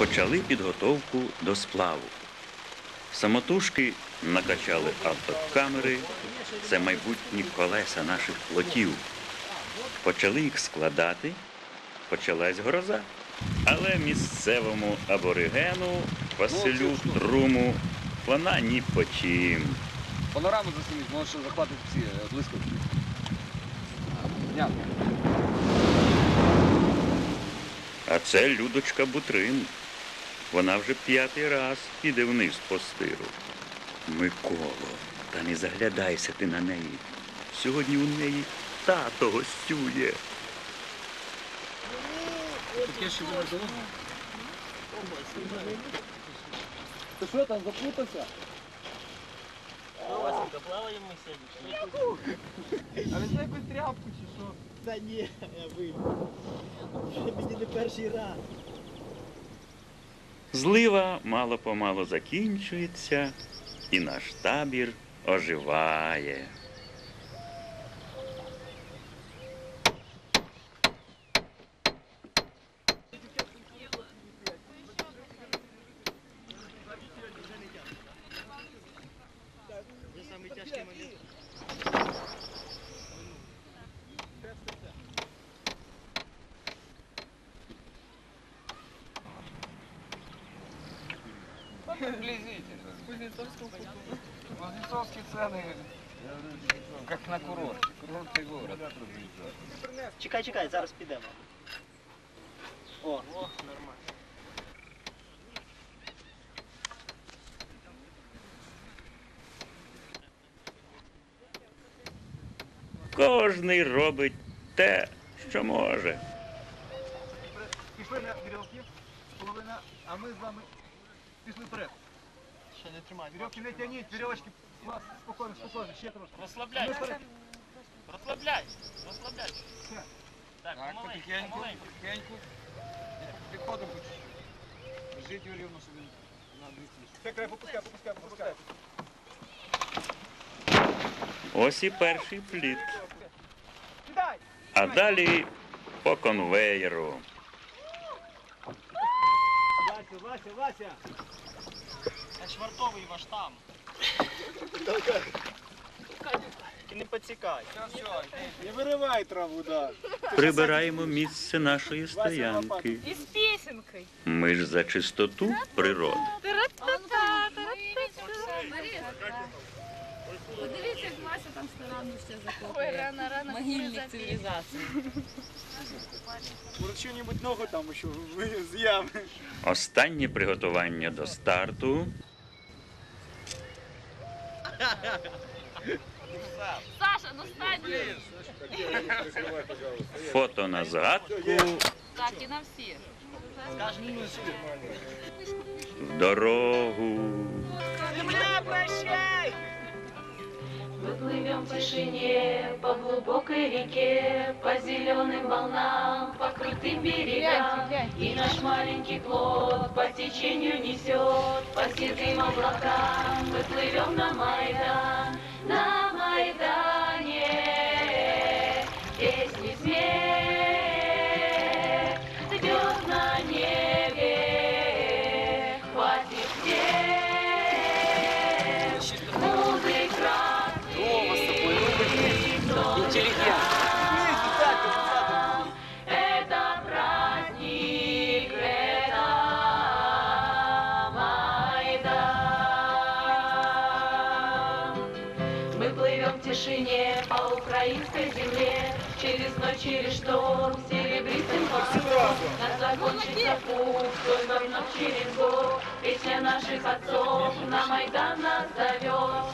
почали підготовку до сплаву. Самотужки накачали автокамери, це майбутні колеса наших плотів. Почали їх складати, почалась гроза. Але місцевому аборигену Василю Труму вона ні по чим. Панораму засніміть, може захватить всі е. Понятно. А це Людочка Бутрин. Вона вже п'ятий раз піде вниз по стиру. Миколо, та не заглядайся ти на неї. Сьогодні у неї тато гостює. Ти що там заплутався? Васенька, плаваємо ми сьогодні? А візьми якусь тряпку чи що? Та ні, я вийду. Мені не перший раз. Злива мало-помалу закінчується, і наш табір оживає. Це самий тяжкий момент. Приблизительно. Кузнецовские цены, как на курорте. Курортный город. Чекай, чекай, зараз підемо. О, О, нормально. Кожний робить те, що може. Пішли на вірьовки, половина, а ми з вами пішли вперед. Ще не тримай. Вірьовки не тяніть, вірьовочки, вас, спокійно, спокійно, ще трошки. Розслабляй. Розслабляй. Розслабляй. Все. Так, Так, помаленьку, помаленьку. потихеньку. Підходимо. Держіть його рівно, щоб він на быстріше. Все, край, попускай, попускай, попускай. Ось і перший плід. Кидай! А далі по конвеєру. Вася, Вася, Вася. Швартовий ваш там. І не поцікай. Не виривай траву, да. Прибираємо місце нашої стоянки. І з пісенькою. Ми ж за чистоту природи. Подивіться, як Вася там старанно ще закопує. Ой, рано, рано. Могильник цивілізації. Может, что-нибудь ногу там еще з ями. Останнє приготування до старту. Саша, ну стань. Фото на згадку Так, і на всі. в дорогу. Мы плывем в тишине по глубокой реке, по зеленым волнам, по крутым берегам. И наш маленький плод по течению несет, по седым облакам. Мы Мы плывем в тишине по украинской земле, Через ночь, через шторм, серебристым парусом. Нас закончится путь, только вновь через год. Песня наших отцов на Майдан нас зовет.